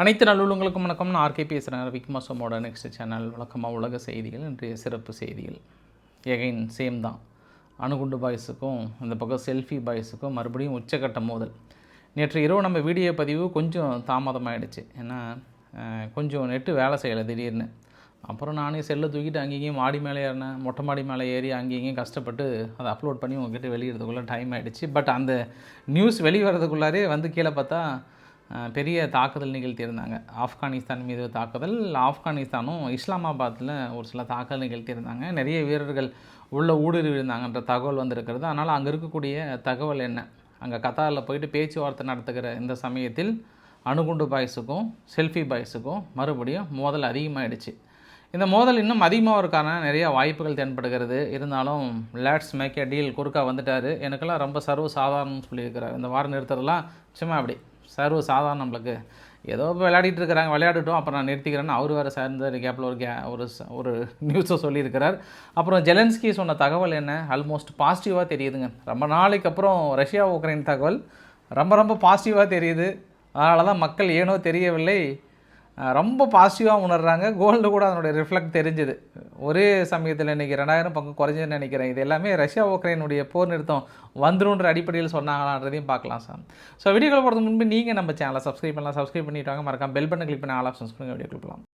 அனைத்து நல்லுள்ளங்களுக்கும் வணக்கம். நான் ஆர்கே பேசுகிறேன் விக்மாசமோட நெக்ஸ்ட் சேனல் வழக்கமாக உலக செய்திகள் இன்றைய சிறப்பு செய்திகள். எகைன் சேம் தான். அணுகுண்டு பாய்ஸுக்கும் இந்த பக்கம் செல்ஃபி பாய்ஸுக்கும் மறுபடியும் உச்சக்கட்ட மோதல். நேற்று இரவு நம்ம வீடியோ பதிவு கொஞ்சம் தாமதமாகிடுச்சு ஏன்னா கொஞ்சம் நெட்டு வேலை செய்யலை திடீர்னு. அப்புறம் நானே செல்லை தூக்கிட்டு அங்கேயும் மாடி மேலே ஏறினேன். மொட்டை மாடி மேலே ஏறி அங்கேயும் கஷ்டப்பட்டு அதை அப்லோட் பண்ணி உங்ககிட்ட வெளியிடுறதுக்குள்ளே டைம் ஆகிடுச்சு பட் அந்த நியூஸ் வெளிவரதுக்குள்ளாரே வந்து கீழே பார்த்தா பெரிய தாக்குதல் நிகழ்த்தியிருந்தாங்க ஆப்கானிஸ்தான் மீது தாக்குதல் ஆப்கானிஸ்தானும் இஸ்லாமாபாத்தில் ஒரு சில தாக்குதல் நிகழ்த்தியிருந்தாங்க நிறைய வீரர்கள் உள்ளே ஊடுருவி இருந்தாங்கன்ற தகவல் வந்திருக்கிறது. அதனால் அங்கே இருக்கக்கூடிய தகவல் என்ன? அங்கே கத்தாரில் போயிட்டு பேச்சுவார்த்தை நடத்துகிற இந்த சமயத்தில் அணுகுண்டு பாய்ஸுக்கும் செல்ஃபி பாய்ஸுக்கும் மறுபடியும் மோதல் அதிகமாகிடுச்சு இந்த மோதல் இன்னும் அதிகமாகிறதுக்கான நிறைய வாய்ப்புகள் தென்படுகிறது. இருந்தாலும் லேட்ஸ் மேக் டீல் குறுக்கா வந்துட்டார். எனக்கெல்லாம் ரொம்ப சர்வ சாதாரணம்னு சொல்லியிருக்கிறார். இந்த வாரம் நிறுத்துறதுலாம் சும்மா அப்படி. சர்வ சாதாரண நம்மளுக்கு. ஏதோ விளையாடிட்டு இருக்கிறாங்க விளையாடட்டும் அப்புறம் நான் நிறுத்திக்கிறேன்னு அவர் வேறு சேர்ந்த கேப்பில் ஒரு கே ஒரு ஒரு நியூஸை சொல்லியிருக்கிறார். அப்புறம் ஜெலன்ஸ்கி சொன்ன தகவல் என்ன? ஆல்மோஸ்ட் பாசிட்டிவாக தெரியுதுங்க. ரொம்ப நாளைக்கு அப்புறம் ரஷ்யா உக்ரைன் தகவல். ரொம்ப ரொம்ப பாசிட்டிவாக தெரியுது. அதனால தான் மக்கள் ஏனோ தெரியவில்லை. ரொம்ப பாசிட்டிவாக உணர்கிறாங்க கோல்டு கூட அதனுடைய ரிஃப்ளெக்ட் தெரிஞ்சுது. ஒரே சமயத்தில் இன்றைக்கி ரெண்டாயிரம் பக்கம் குறைஞ்சதுன்னு நினைக்கிறேன். இது எல்லாமே ரஷ்யா உக்ரைனுடைய போர் நிறுத்தம் வந்துருன்ற அடிப்படையில் சொன்னாங்களான்றதையும் பார்க்கலாம் சார். ஸோ வீடியோக்கள் போகிறது முன்பு நீங்கள் நம்ம சேனலை சப்ஸ்கிரைப் பண்ணலாம். சப்ஸ்கிரைப் பண்ணிட்டு வாங்க. மறக்காம பெல் பட்டன் கிளிக் பண்ணி ஆல் ஆப்ஷன்ஸ் பண்ணி வீடியோ கொடுக்கலாம்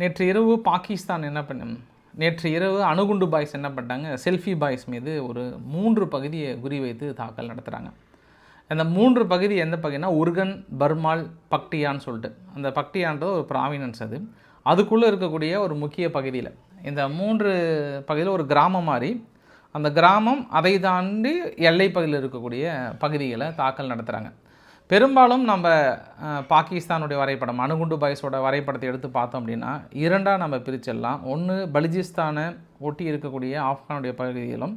நேற்று இரவு பாகிஸ்தான் என்ன பண்ணும் நேற்று இரவு அணுகுண்டு பாய்ஸ் என்ன பண்ணிட்டாங்க? செல்ஃபி பாய்ஸ் மீது ஒரு மூன்று பகுதியை குறிவைத்து தாக்கல் நடத்துகிறாங்க அந்த மூன்று பகுதி எந்த பகுதினா உருகன் பர்மால் பக்டியான்னு சொல்லிட்டு. அந்த பக்டியான்றது ஒரு ப்ராவினன்ஸ் அது. அதுக்குள்ளே இருக்கக்கூடிய ஒரு முக்கிய பகுதியில். இந்த மூன்று பகுதியில் ஒரு கிராமம் மாதிரி. அந்த கிராமம் அதை தாண்டி எல்லை பகுதியில் இருக்கக்கூடிய பகுதிகளை தாக்கல் நடத்துகிறாங்க பெரும்பாலும் நம்ம பாகிஸ்தானுடைய வரைபடம் அணுகுண்டு பாய்ஸோட வரைபடத்தை எடுத்து பார்த்தோம் அப்படின்னா இரண்டாக நம்ம பிரிச்சிடலாம். ஒன்று பலுஜிஸ்தானை ஒட்டி இருக்கக்கூடிய ஆப்கானுடைய பகுதிகளும்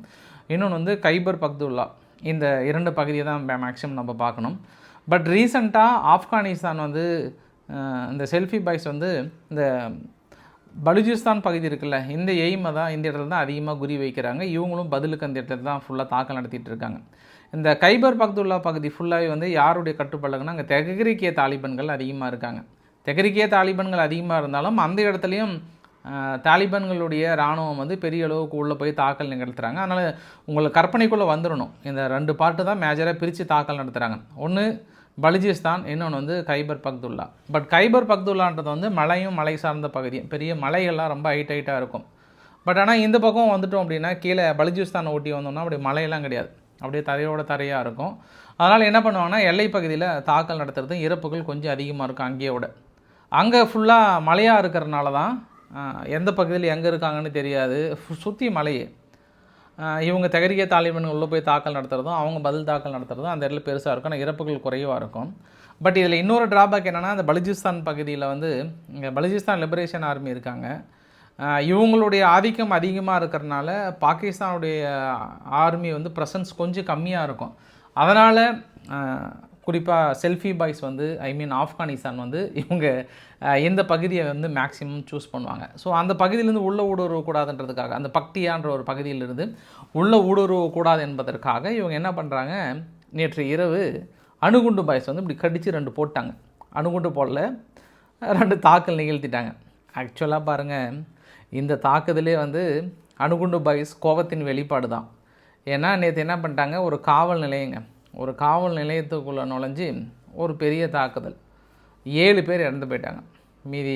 இன்னொன்று வந்து கைபர் பக்துல்லா. இந்த இரண்டு பகுதியை தான் மேக்ஸிமம் நம்ம பார்க்கணும். பட் ரீசண்டாக ஆப்கானிஸ்தான் வந்து இந்த செல்ஃபி பாய்ஸ் வந்து இந்த பலுஜிஸ்தான் பகுதி இருக்குல்ல இந்த எய்மை தான் இந்த இடத்துல தான் அதிகமாக குறி வைக்கிறாங்க. இவங்களும் பதிலுக்கு அந்த இடத்துல தான் ஃபுல்லாக தாக்கல் நடத்திட்டு இருக்காங்க. இந்த கைபர் பக்துல்லா பகுதி ஃபுல்லாகவே வந்து யாருடைய கட்டுப்பாடுங்கன்னா அங்கே தெகரிக்கிய தாலிபன்கள் அதிகமாக இருக்காங்க. தெகரிக்கிய தாலிபன்கள் அதிகமாக இருந்தாலும் அந்த இடத்துலையும் தாலிபான்களுடைய இராணுவம் வந்து பெரிய அளவுக்கு உள்ளே போய் தாக்கல் நிகழ்த்துறாங்க. அதனால் உங்களுக்கு கற்பனைக்குள்ளே வந்துடணும் இந்த ரெண்டு பாட்டு தான் மேஜராக பிரித்து தாக்கல் நடத்துகிறாங்க ஒன்று பலுஜிஸ்தான் இன்னொன்று வந்து கைபர் பக்துல்லா. பட் கைபர் பக்துல்லான்றது வந்து மலையும் மலை சார்ந்த பகுதி. பெரிய மலைகள்லாம் ரொம்ப ஹைட் ஹைட்டாக இருக்கும். பட் ஆனால் இந்த பக்கம் வந்துட்டோம் அப்படின்னா கீழே பலுஜிஸ்தானை ஓட்டி வந்தோம்னா அப்படி மலையெல்லாம் கிடையாது. அப்படியே தரையோட தரையாக இருக்கும். அதனால் என்ன பண்ணுவாங்கன்னா எல்லை பகுதியில் தாக்கல் நடத்துறது இறப்புகள் கொஞ்சம் அதிகமாக இருக்கும் அங்கேயே விட அங்கே ஃபுல்லாக மலையாக இருக்கிறனால தான் எந்த பகுதியில் எங்கே இருக்காங்கன்னு தெரியாது. சுற்றி மலையே. இவங்க தகரிக்க தாலிபன் உள்ளே போய் தாக்கல் நடத்துறதும் அவங்க பதில் தாக்கல் நடத்துகிறதும் அந்த இடத்துல பெருசாக இருக்கும். ஆனால் இறப்புகள் குறைவாக இருக்கும். பட் இதில் இன்னொரு டிராபேக் என்னென்னா அந்த பலுஜிஸ்தான் பகுதியில் வந்து இங்கே பலுஜிஸ்தான் லிபரேஷன் ஆர்மி இருக்காங்க. இவங்களுடைய ஆதிக்கம் அதிகமாக இருக்கிறனால பாகிஸ்தானுடைய ஆர்மி வந்து ப்ரெசன்ஸ் கொஞ்சம் கம்மியாக இருக்கும். அதனால் குறிப்பாக செல்ஃபி பாய்ஸ் வந்து ஐ மீன் ஆப்கானிஸ்தான் வந்து இவங்க எந்த பகுதியை வந்து மேக்ஸிமம் சூஸ் பண்ணுவாங்க. ஸோ அந்த பகுதியிலேருந்து உள்ள ஊடுருவக்கூடாதுன்றதுக்காக அந்த பக்டியான்ற ஒரு பகுதியிலிருந்து உள்ள ஊடுருவக்கூடாது என்பதற்காக இவங்க என்ன பண்ணுறாங்க நேற்று இரவு அணுகுண்டு பாய்ஸ் வந்து இப்படி கடித்து ரெண்டு போட்டாங்க. அணுகுண்டு போடல ரெண்டு தாக்கல் நிகழ்த்திட்டாங்க. ஆக்சுவலாக பாருங்கள் இந்த தாக்குதலே வந்து அணுகுண்டு பாய்ஸ் கோபத்தின் வெளிப்பாடு தான் ஏன்னா நேற்று என்ன பண்ணிட்டாங்க ஒரு காவல் நிலையங்க ஒரு காவல் நிலையத்துக்குள்ளே நுழைஞ்சு ஒரு பெரிய தாக்குதல். ஏழு பேர் இறந்து போயிட்டாங்க. மீதி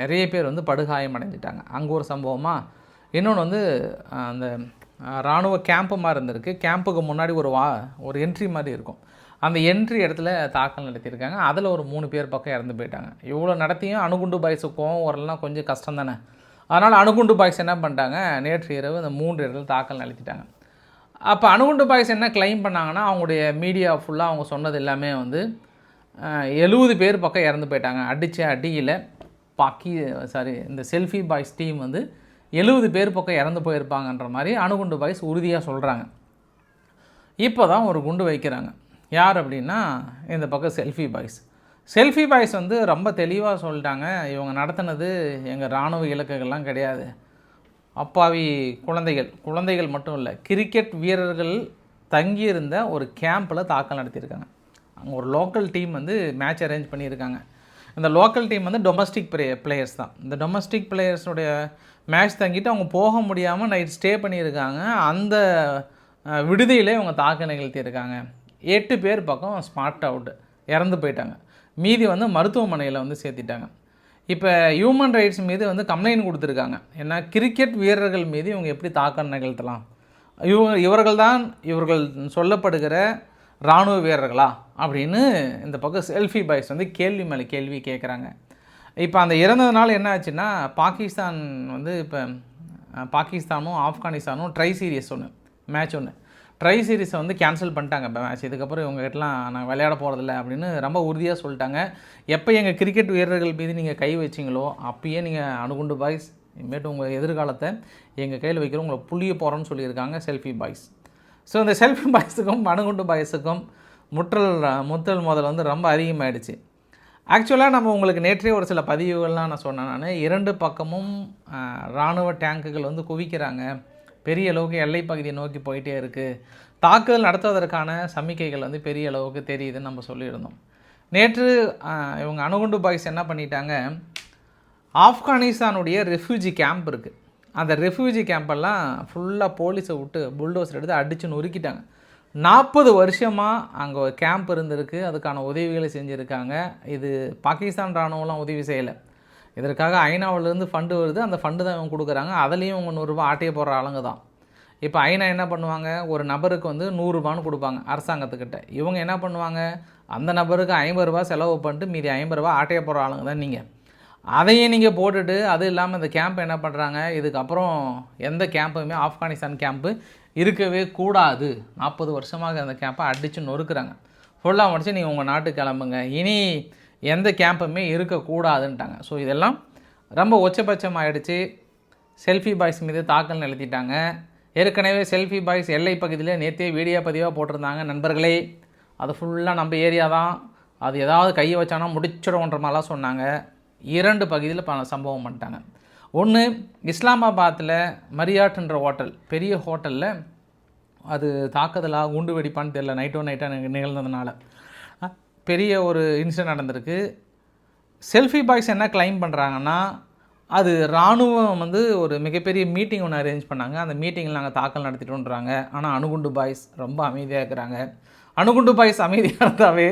நிறைய பேர் வந்து படுகாயம் அடைஞ்சிட்டாங்க. அங்கே ஒரு சம்பவமாக இன்னொன்று வந்து அந்த இராணுவ கேம்ப்பு மாதிரி இருந்திருக்கு. கேம்புக்கு முன்னாடி ஒரு வா ஒரு என்ட்ரி மாதிரி இருக்கும். அந்த என்ட்ரி இடத்துல தாக்கல் நடத்தியிருக்காங்க. அதில் ஒரு மூணு பேர் பக்கம் இறந்து போயிட்டாங்க. இவ்வளோ நடத்தியும் அணுகுண்டு பாய்ஸுக்கும் கோவம் வரலாம் கொஞ்சம் கஷ்டம் தானே அதனால் அணுகுண்டு பாய்ஸ் என்ன பண்ணிட்டாங்க நேற்று இரவு அந்த மூன்று இடத்துல தாக்கல் நடத்திட்டாங்க. அப்போ அணுகுண்டு பாய்ஸ் என்ன க்ளைம் பண்ணாங்கன்னா அவங்களுடைய மீடியா ஃபுல்லாக அவங்க சொன்னது எல்லாமே வந்து எழுபது பேர் பக்கம் இறந்து போயிட்டாங்க. அடித்த அடியில் பாக்கி சாரி இந்த செல்ஃபி பாய்ஸ் டீம் வந்து எழுபது பேர் பக்கம் இறந்து போயிருப்பாங்கன்ற மாதிரி அணுகுண்டு பாய்ஸ் உறுதியாக சொல்கிறாங்க இப்போ தான் ஒரு குண்டு வைக்கிறாங்க. யார் அப்படின்னா இந்த பக்கம் செல்ஃபி பாய்ஸ் செல்ஃபி பாய்ஸ் வந்து ரொம்ப தெளிவாக சொல்லிட்டாங்க. இவங்க நடத்தினது எங்கள் இராணுவ இலக்குகள்லாம் கிடையாது. அப்பாவி குழந்தைகள் குழந்தைகள் மட்டும் இல்லை கிரிக்கெட் வீரர்கள் தங்கியிருந்த ஒரு கேம்பில் தாக்கல் நடத்தியிருக்காங்க. அங்கே ஒரு லோக்கல் டீம் வந்து மேட்ச் அரேஞ்ச் பண்ணியிருக்காங்க. இந்த லோக்கல் டீம் வந்து டொமஸ்டிக் பிளே பிளேயர்ஸ் தான். இந்த டொமஸ்டிக் பிளேயர்ஸுடைய மேட்ச் தங்கிட்டு அவங்க போக முடியாமல் நைட் ஸ்டே பண்ணியிருக்காங்க. அந்த விடுதியிலே அவங்க தாக்க நிகழ்த்தியிருக்காங்க. எட்டு பேர் பக்கம் ஸ்மார்ட் அவுட் இறந்து போயிட்டாங்க. மீதி வந்து மருத்துவமனையில் வந்து சேர்த்திட்டாங்க. இப்போ ஹியூமன் ரைட்ஸ் மீது வந்து கம்ப்ளைண்ட் கொடுத்துருக்காங்க. ஏன்னா கிரிக்கெட் வீரர்கள் மீது இவங்க எப்படி தாக்கம் நிகழ்த்தலாம்? இவ இவர்கள் தான் இவர்கள் சொல்லப்படுகிற இராணுவ வீரர்களா? அப்படின்னு இந்த பக்கம் செல்ஃபி பாய்ஸ் வந்து கேள்வி மேலே கேள்வி கேட்குறாங்க இப்போ அந்த இறந்ததுனால என்ன ஆச்சுன்னா பாகிஸ்தான் வந்து இப்போ பாகிஸ்தானும் ஆப்கானிஸ்தானும் ட்ரை சீரியஸ் ஒன்று மேட்ச் ஒன்று ட்ரை சீரிஸை வந்து கேன்சல் பண்ணிட்டாங்க இப்போ மேட்ச் இதுக்கப்புறம் இவங்ககிட்டலாம் நாங்கள் விளையாட போகிறதில்ல அப்படின்னு ரொம்ப உறுதியாக சொல்லிட்டாங்க. எப்போ எங்கள் கிரிக்கெட் வீரர்கள் மீது நீங்கள் கை வச்சிங்களோ அப்பயே நீங்கள் அணுகுண்டு பாய்ஸ் இனிமேட்டு உங்கள் எதிர்காலத்தை எங்கள் கையில் வைக்கிறோம். உங்களை புளிய போகிறோன்னு சொல்லியிருக்காங்க செல்ஃபி பாய்ஸ் ஸோ இந்த செல்ஃபி பாய்ஸுக்கும் அணுகுண்டு பாய்ஸுக்கும் முற்றல் முத்தல் மோதல் வந்து ரொம்ப அதிகமாகிடுச்சு ஆக்சுவலாக நம்ம உங்களுக்கு நேற்றே ஒரு சில பதிவுகள்லாம் நான் சொன்னேன் நான். இரண்டு பக்கமும் இராணுவ டேங்குகள் வந்து குவிக்கிறாங்க. பெரிய அளவுக்கு எல்லை பகுதியை நோக்கி போயிட்டே இருக்குது தாக்குதல் நடத்துவதற்கான சமிக்கைகள் வந்து பெரிய அளவுக்கு தெரியுதுன்னு நம்ம சொல்லியிருந்தோம். நேற்று இவங்க அணுகுண்டு பாய்ஸ் என்ன பண்ணிட்டாங்க? ஆப்கானிஸ்தானுடைய ரெஃப்யூஜி கேம்ப் இருக்குது அந்த ரெஃப்யூஜி கேம்பெல்லாம் ஃபுல்லாக போலீஸை விட்டு புல்டோசர் எடுத்து அடித்து நொறுக்கிட்டாங்க. நாற்பது வருஷமாக அங்கே ஒரு கேம்ப் இருந்திருக்கு. அதுக்கான உதவிகளை செஞ்சுருக்காங்க. இது பாகிஸ்தான் இராணுவம்லாம் உதவி செய்யலை. இதற்காக ஐநாவிலேருந்து ஃபண்டு வருது. அந்த ஃபண்டு தான் இவங்க கொடுக்குறாங்க. அதுலேயும் இவங்க நூறுரூவா ஆட்டிய போடுற ஆளுங்க தான். இப்போ ஐநா என்ன பண்ணுவாங்க? ஒரு நபருக்கு வந்து நூறுரூபான்னு கொடுப்பாங்க அரசாங்கத்துக்கிட்ட. இவங்க என்ன பண்ணுவாங்க? அந்த நபருக்கு ஐம்பது ரூபா செலவு பண்ணிட்டு மீதி ஐம்பது ரூபா ஆட்டையை போடுற ஆளுங்க தான் நீங்கள் அதையும் நீங்கள் போட்டுட்டு அது இல்லாமல் இந்த கேம்ப் என்ன பண்ணுறாங்க இதுக்கப்புறம் எந்த கேம்புமே ஆப்கானிஸ்தான் கேம்ப்பு இருக்கவே கூடாது. நாற்பது வருஷமாக அந்த கேம்பை அடித்து நொறுக்குறாங்க. ஃபுல்லாக முடிச்சு நீங்கள் உங்கள் நாட்டுக்கு கிளம்புங்க. இனி எந்த கேம்புமே இருக்கக்கூடாதுன்ட்டாங்க. ஸோ இதெல்லாம் ரொம்ப உச்சபட்சமாயிடுச்சு செல்ஃபி பாய்ஸ் மீது தாக்கல் நிறுத்திட்டாங்க ஏற்கனவே செல்ஃபி பாய்ஸ் எல்லை பகுதியில் நேற்றே வீடியோ பதிவாக போட்டிருந்தாங்க நண்பர்களே. அது ஃபுல்லாக நம்ம ஏரியா தான். அது ஏதாவது கையை வச்சானா முடிச்சிடும்ன்ற மாதிரிலாம் சொன்னாங்க. இரண்டு பகுதியில் பல சம்பவம் பண்ணிட்டாங்க. ஒன்று இஸ்லாமாபாத்தில் மரியாட்டுன்ற ஹோட்டல் பெரிய ஹோட்டலில் அது தாக்குதலாக குண்டு வெடிப்பான்னு தெரியல. நைட்டோ நைட்டாக நிகழ்ந்ததுனால. பெரிய ஒரு இன்சிடென்ட் நடந்திருக்கு. செல்ஃபி பாய்ஸ் என்ன கிளைம் பண்ணுறாங்கன்னா அது இராணுவம் வந்து ஒரு மிகப்பெரிய மீட்டிங் ஒன்று அரேஞ்ச் பண்ணாங்க. அந்த மீட்டிங்கில் நாங்கள் தாக்கல் நடத்திட்டோன்றாங்க. ஆனால் அணுகுண்டு பாய்ஸ் ரொம்ப அமைதியாக இருக்கிறாங்க. அணுகுண்டு பாய்ஸ் அமைதியாக இருந்தாவே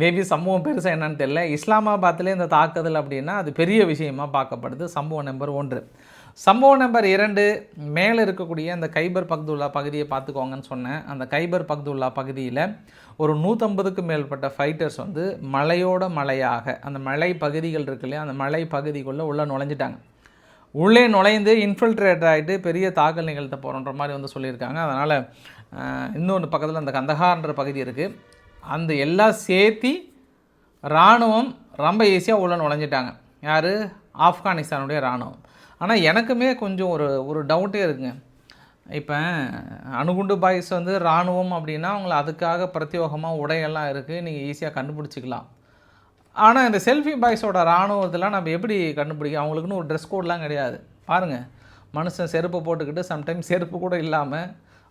மேபி சம்பவம் பெருசாக என்னன்னு தெரியல. இஸ்லாமாபாத்தில் இந்த தாக்குதல் அப்படின்னா அது பெரிய விஷயமாக பார்க்கப்படுது. சம்பவம் நம்பர் ஒன்று. சம்பவம் நம்பர் இரண்டு மேலே இருக்கக்கூடிய அந்த கைபர் பக்துல்லா பகுதியை பார்த்துக்கோங்கன்னு சொன்னேன். அந்த கைபர் பக்துல்லா பகுதியில் ஒரு நூற்றம்பதுக்கும் மேற்பட்ட ஃபைட்டர்ஸ் வந்து மலையோட மலையாக அந்த மலை பகுதிகள் இருக்கு இல்லையா அந்த மலை பகுதிக்குள்ளே உள்ளே நுழைஞ்சிட்டாங்க. உள்ளே நுழைந்து இன்ஃபில்ட்ரேட் ஆகிட்டு பெரிய தாக்கல் நிகழ்த்த போகிறோன்ற மாதிரி வந்து சொல்லியிருக்காங்க. அதனால் இன்னொன்று பக்கத்தில் அந்த கந்தகார்ன்ற பகுதி இருக்குது அந்த எல்லாம் சேர்த்தி இராணுவம் ரொம்ப ஈஸியாக உள்ளே நுழைஞ்சிட்டாங்க. யார்? ஆப்கானிஸ்தானுடைய இராணுவம் ஆனால் எனக்குமே கொஞ்சம் ஒரு ஒரு டவுட்டே இருக்குங்க. இப்போ அணுகுண்டு பாய்ஸ் வந்து இராணுவம் அப்படின்னா அவங்கள அதுக்காக பிரத்யோகமாக உடையெல்லாம் இருக்குது நீங்கள் ஈஸியாக கண்டுபிடிச்சிக்கலாம். ஆனால் இந்த செல்ஃபி பாய்ஸோட இராணுவத்தெலாம் நம்ம எப்படி கண்டுபிடிக்க அவங்களுக்குன்னு ஒரு ட்ரெஸ் கோட்லாம் கிடையாது. பாருங்கள் மனுஷன் செருப்பு போட்டுக்கிட்டு சம்டைம் செருப்பு கூட இல்லாமல்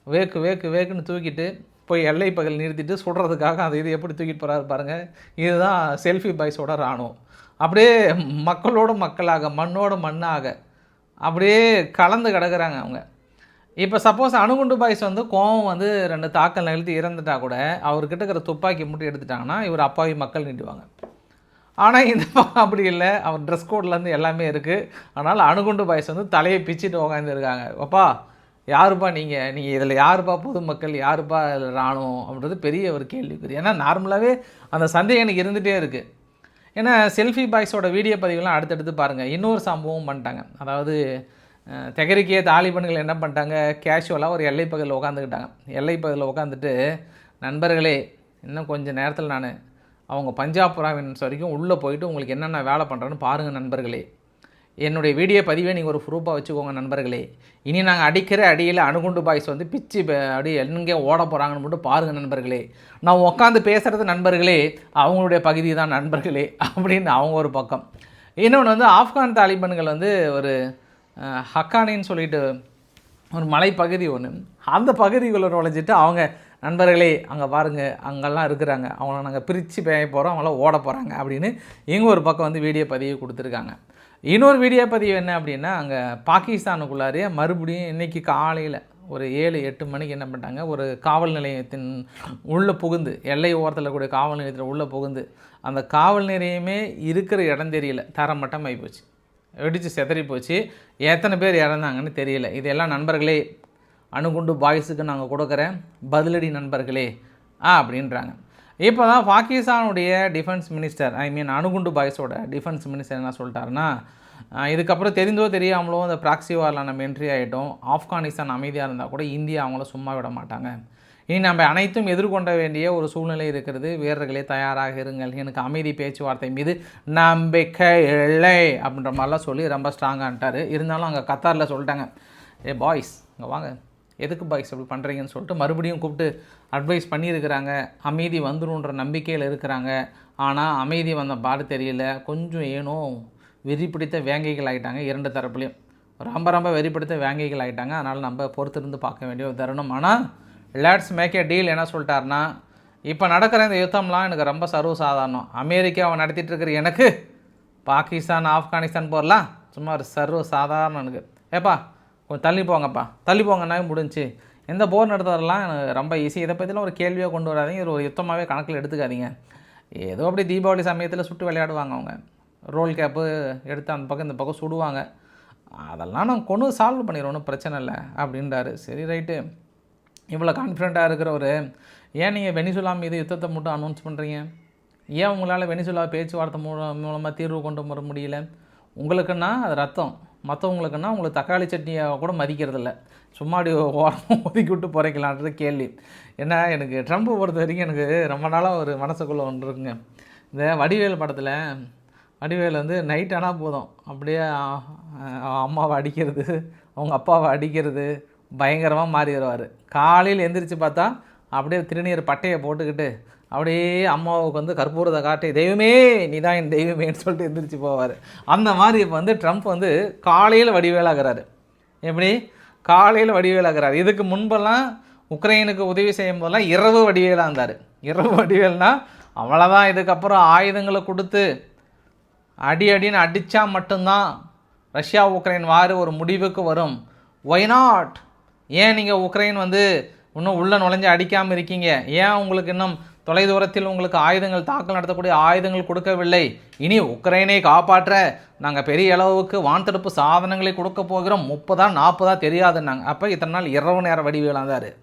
வேக்கு வேக்கு வேக்குன்னு தூக்கிட்டு போய் எல்லை பகல் நிறுத்திட்டு சுடுறதுக்காக அதை இது எப்படி தூக்கிட்டு போகிறாரு பாருங்கள் இதுதான் செல்ஃபி பாய்ஸோட இராணுவம் அப்படியே மக்களோட மக்களாக மண்ணோட மண்ணாக அப்படியே கலந்து கிடக்குறாங்க அவங்க. இப்போ சப்போஸ் அணுகுண்டு பாய்ஸ் வந்து கோவம் வந்து ரெண்டு தாக்கல் நிகழ்த்தி இறந்துட்டா கூட அவர்கிட்ட இருக்கிற துப்பாக்கி மட்டும் எடுத்துட்டாங்கன்னா இவர் அப்பாவி மக்கள் நீட்டுவாங்க. ஆனால் இந்த பக்கம் அப்படி இல்லை. அவர் ட்ரெஸ் கோட்லேருந்து எல்லாமே இருக்குது அதனால் அணுகுண்டு பாய்ஸ் வந்து தலையை பிச்சுட்டு உட்காந்துருக்காங்க அப்பா யாருப்பா நீங்கள் நீங்கள் இதில் யாருப்பா பொதுமக்கள் யாருப்பா இதில் ராணுவம் அப்படின்றது பெரிய ஒரு கேள்விக்குறி. ஏன்னா நார்மலாகவே அந்த சந்தேகம் எனக்கு இருந்துகிட்டே இருக்குது ஏன்னா செல்ஃபி பாய்ஸோட வீடியோ பதிவுலாம் அடுத்தடுத்து பாருங்கள் இன்னொரு சம்பவம் பண்ணிட்டாங்க. அதாவது தகரிக்கே தெகரிக்கிய தாலிபன்கள் என்ன பண்ணிட்டாங்க? கேஷுவலாக ஒரு எல்லை பகுதியில் உட்காந்துக்கிட்டாங்க எல்லை பகுதியில் உட்காந்துட்டு நண்பர்களே இன்னும் கொஞ்சம் நேரத்தில் நான் அவங்க பஞ்சாப் ப்ராவின்ஸ் வரைக்கும் உள்ளே போயிட்டு உங்களுக்கு என்னென்ன வேலை பண்ணுறேன்னு பாருங்கள் நண்பர்களே. என்னுடைய வீடியோ பதிவை நீங்கள் ஒரு ப்ரூஃபாக வச்சுக்கோங்க நண்பர்களே. இனி நாங்கள் அடிக்கிற அடியில் அணுகுண்டு பாய்ஸ் வந்து பிச்சு ப- அடி எங்கே ஓட போகிறாங்கன்னு மட்டும் பாருங்கள் நண்பர்களே. நான் உட்காந்து பேசுகிறது நண்பர்களே அவங்களுடைய பகுதி தான் நண்பர்களே அப்படின்னு அவங்க ஒரு பக்கம். இன்னொன்று வந்து ஆப்கான் தாலிபன்கள் வந்து ஒரு ஹக்கானின்னு சொல்லிட்டு ஒரு மலைப்பகுதி ஒன்று அந்த பகுதிக்குள்ளே நுழைஞ்சிட்டு அவங்க நண்பர்களே அங்கே பாருங்கள் அங்கெல்லாம் இருக்கிறாங்க. அவங்கள நாங்கள் பிரித்து பேய போகிறோம் அவங்களாம் ஓட போகிறாங்க அப்படின்னு இங்கே ஒரு பக்கம் வந்து வீடியோ பதிவு கொடுத்துருக்காங்க. இன்னொரு வீடியோ பதிவு என்ன அப்படின்னா அங்கே பாகிஸ்தானுக்குள்ளாரே மறுபடியும் இன்றைக்கி காலையில் ஒரு ஏழு எட்டு மணிக்கு என்ன பண்ணிட்டாங்க ஒரு காவல் நிலையத்தின் உள்ளே புகுந்து எல்லை ஓரத்தில் கூடிய காவல் நிலையத்தில் உள்ளே புகுந்து அந்த காவல் நிலையமே இருக்கிற இடம் தெரியல. தரமட்டம் ஆகிப்போச்சு வெடித்து செதறி போச்சு. எத்தனை பேர் இறந்தாங்கன்னு தெரியல. இதெல்லாம் நண்பர்களே அணுகுண்டு பாய்ஸுக்கு நாங்கள் கொடுக்குறேன். பதிலடி நண்பர்களே ஆ அப்படின்றாங்க. இப்போ தான் பாகிஸ்தானுடைய டிஃபென்ஸ் மினிஸ்டர் ஐ மீன் அணுகுண்டு பாய்ஸோட டிஃபென்ஸ் மினிஸ்டர் என்ன சொல்லிட்டாருன்னா இதுக்கப்புறம் தெரிந்தோ தெரியாமலோ அந்த ப்ராக்சி வாரில் நம்ம என்ட்ரி ஆகிட்டோம் ஆப்கானிஸ்தான் அமைதியாக இருந்தால் கூட இந்தியா அவங்கள சும்மா விட மாட்டாங்க. இனி நம்ம அனைத்தும் எதிர்கொண்ட வேண்டிய ஒரு சூழ்நிலை இருக்கிறது. வீரர்களே தயாராக இருங்கள். எனக்கு அமைதி பேச்சுவார்த்தை மீது நம்பிக்கை இல்லை அப்படின்ற மாதிரிலாம் சொல்லி ரொம்ப ஸ்ட்ராங்கான்ட்டார் இருந்தாலும் அங்கே கத்தாரில் சொல்லிட்டாங்க ஏ பாய்ஸ் இங்கே வாங்க. எதுக்கு பாய்ஸ் அப்படி பண்ணுறீங்கன்னு சொல்லிட்டு மறுபடியும் கூப்பிட்டு அட்வைஸ் பண்ணியிருக்கிறாங்க. அமைதி வந்துருன்ற நம்பிக்கையில் இருக்கிறாங்க. ஆனால் அமைதி வந்த பாடு தெரியல. கொஞ்சம் ஏனோ வெறி பிடித்த வேங்கைகள் ஆகிட்டாங்க இரண்டு தரப்புலையும். ரொம்ப ரொம்ப வெறி பிடித்த வேங்கைகள் ஆகிட்டாங்க அதனால் நம்ம பொறுத்திருந்து பார்க்க வேண்டிய ஒரு தருணம். ஆனால் லேட்ஸ் மேக் ஏ டீல் என்ன சொல்லிட்டாருன்னா இப்போ நடக்கிற இந்த யுத்தம்லாம் எனக்கு ரொம்ப சர்வசாதாரணம். அமெரிக்காவை நடத்திட்டு இருக்கிற எனக்கு பாகிஸ்தான் ஆப்கானிஸ்தான் போரலாம் சும்மா ஒரு சர்வ சாதாரணம் எனக்கு. ஏப்பா கொஞ்சம் தள்ளி போங்கப்பா. தள்ளி போங்கன்னா முடிஞ்சு எந்த போர் நடத்துறதெல்லாம் எனக்கு ரொம்ப ஈஸி இதை பற்றிலாம் ஒரு கேள்வியாக கொண்டு வராதீங்க. இது ஒரு யுத்தமாகவே கணக்கில் எடுத்துக்காதீங்க. ஏதோ அப்படி தீபாவளி சமயத்தில் சுட்டு விளையாடுவாங்க அவங்க. ரோல் கேப்பு எடுத்து அந்த பக்கம் இந்த பக்கம் சுடுவாங்க. அதெல்லாம் நான் கொண்டு சால்வ் பண்ணிடுவோம் ஒன்றும் பிரச்சனை இல்லை அப்படின்றாரு. சரி ரைட்டு இவ்வளோ கான்ஃபிடண்ட்டாக இருக்கிறவர் ஏன் நீங்கள் வெனிசுலா மீது யுத்தத்தை மட்டும் அனௌன்ஸ் பண்ணுறீங்க ஏன் உங்களால் வெனிசுலா பேச்சுவார்த்தை மூலம் மூலமாக தீர்வு கொண்டு வர முடியல? உங்களுக்குன்னா அது ரத்தம். மற்றவங்களுக்குன்னா உங்களுக்கு தக்காளி சட்னியை கூட மதிக்கிறதில்ல. சும்மா அப்படி ஓரம் ஒதுக்கி விட்டு போகிறீங்களான்றது கேள்வி. ஏன்னா எனக்கு ட்ரம்ப்பை பொறுத்த வரைக்கும் எனக்கு ரொம்ப நாளாக ஒரு மனசுக்குள்ளே ஒன்று இருக்குங்க. இந்த வடிவேல் படத்தில் வடிவேல் வந்து நைட் ஆனால் போதும். அப்படியே அம்மாவை அடிக்கிறது அவங்க அப்பாவை அடிக்கிறது பயங்கரமாக மாறி வருவார். காலையில் எந்திரிச்சு பார்த்தா அப்படியே திருநீர் பட்டையை போட்டுக்கிட்டு அப்படியே அம்மாவுக்கு வந்து கற்பூரத்தை காட்டி தெய்வமே நீதான் என் தெய்வமேன்னு சொல்லிட்டு எந்திரிச்சு போவார். அந்த மாதிரி இப்போ வந்து ட்ரம்ப் வந்து காலையில் வடிவேலாகிறாரு. எப்படி? காலையில் வடிவேலாகிறார். இதுக்கு முன்பெல்லாம் உக்ரைனுக்கு உதவி செய்யும் போதெல்லாம் இரவு வடிவேலாக இருந்தார். இரவு வடிவேல்னா அவ்வளோதான் இதுக்கப்புறம் ஆயுதங்களை கொடுத்து அடி அடின்னு அடித்தா மட்டும்தான் ரஷ்யா உக்ரைன் வார் ஒரு முடிவுக்கு வரும். ஒய் நாட் ஏன் நீங்கள் உக்ரைன் வந்து இன்னும் உள்ளே நுழைஞ்சு அடிக்காமல் இருக்கீங்க? ஏன் உங்களுக்கு இன்னும் தொலைதூரத்தில் உங்களுக்கு ஆயுதங்கள் தாக்கல் நடத்தக்கூடிய ஆயுதங்கள் கொடுக்கவில்லை. இனி உக்ரைனை காப்பாற்ற நாங்கள் பெரிய அளவுக்கு வான்தடுப்பு சாதனங்களை கொடுக்க போகிறோம். முப்பதா நாற்பதா தெரியாதுன்னாங்க. அப்போ இத்தனை நாள் இரவு நேரம் வடிவேலாக தான்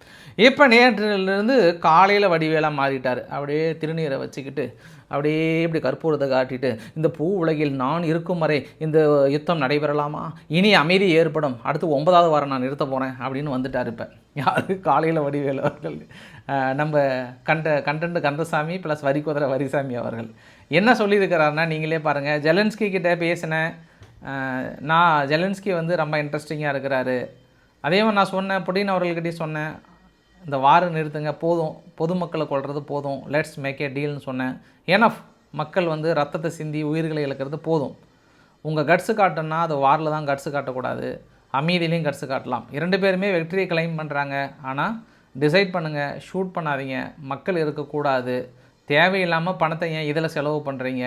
இப்போ நேற்றிலிருந்து காலையில் வடிவேலாக மாறிட்டார். அப்படியே திருநீரை வச்சுக்கிட்டு அப்படியே இப்படி கற்பூரத்தை காட்டிட்டு இந்த பூ உலகில் நான் இருக்கும் வரை இந்த யுத்தம் நடைபெறலாமா? இனி அமைதி ஏற்படும். அடுத்து ஒன்பதாவது வாரம் நான் நிறுத்த போகிறேன் அப்படின்னு வந்துட்டார் இப்போ. யாரு? காலையில் வடிவேலு அவர்கள். நம்ம கண்ட கண்டண்டு கந்தசாமி ப்ளஸ் வரிக்குதிரை வரிசாமி அவர்கள். என்ன சொல்லியிருக்கிறாருன்னா நீங்களே பாருங்கள் ஜெலன்ஸ்கி கிட்டே பேசினேன் நான் ஜெலன்ஸ்கி வந்து ரொம்ப இன்ட்ரெஸ்டிங்காக இருக்கிறாரு. அதே மாதிரி நான் சொன்னேன் புடின் அவர்கள்கிட்டயும் சொன்னேன் இந்த வாரம் நிறுத்துங்க போதும் பொதுமக்களை கொள்வது போதும் லெட்ஸ் மேக் ஏ டீல்னு சொன்னேன். ஏனஃப் மக்கள் வந்து ரத்தத்தை சிந்தி உயிர்களை இழக்கிறது போதும். உங்கள் கட்ஸு காட்டுன்னா அது வாரில் தான் கட்ஸு காட்டக்கூடாது. அமைதியிலையும் கட்ஸு காட்டலாம். இரண்டு பேருமே வெற்றியை கிளைம் பண்ணுறாங்க ஆனால் டிசைட் பண்ணுங்கள் ஷூட் பண்ணாதீங்க. மக்கள் இருக்கக்கூடாது. தேவையில்லாமல் பணத்தை ஏன் இதில் செலவு பண்ணுறீங்க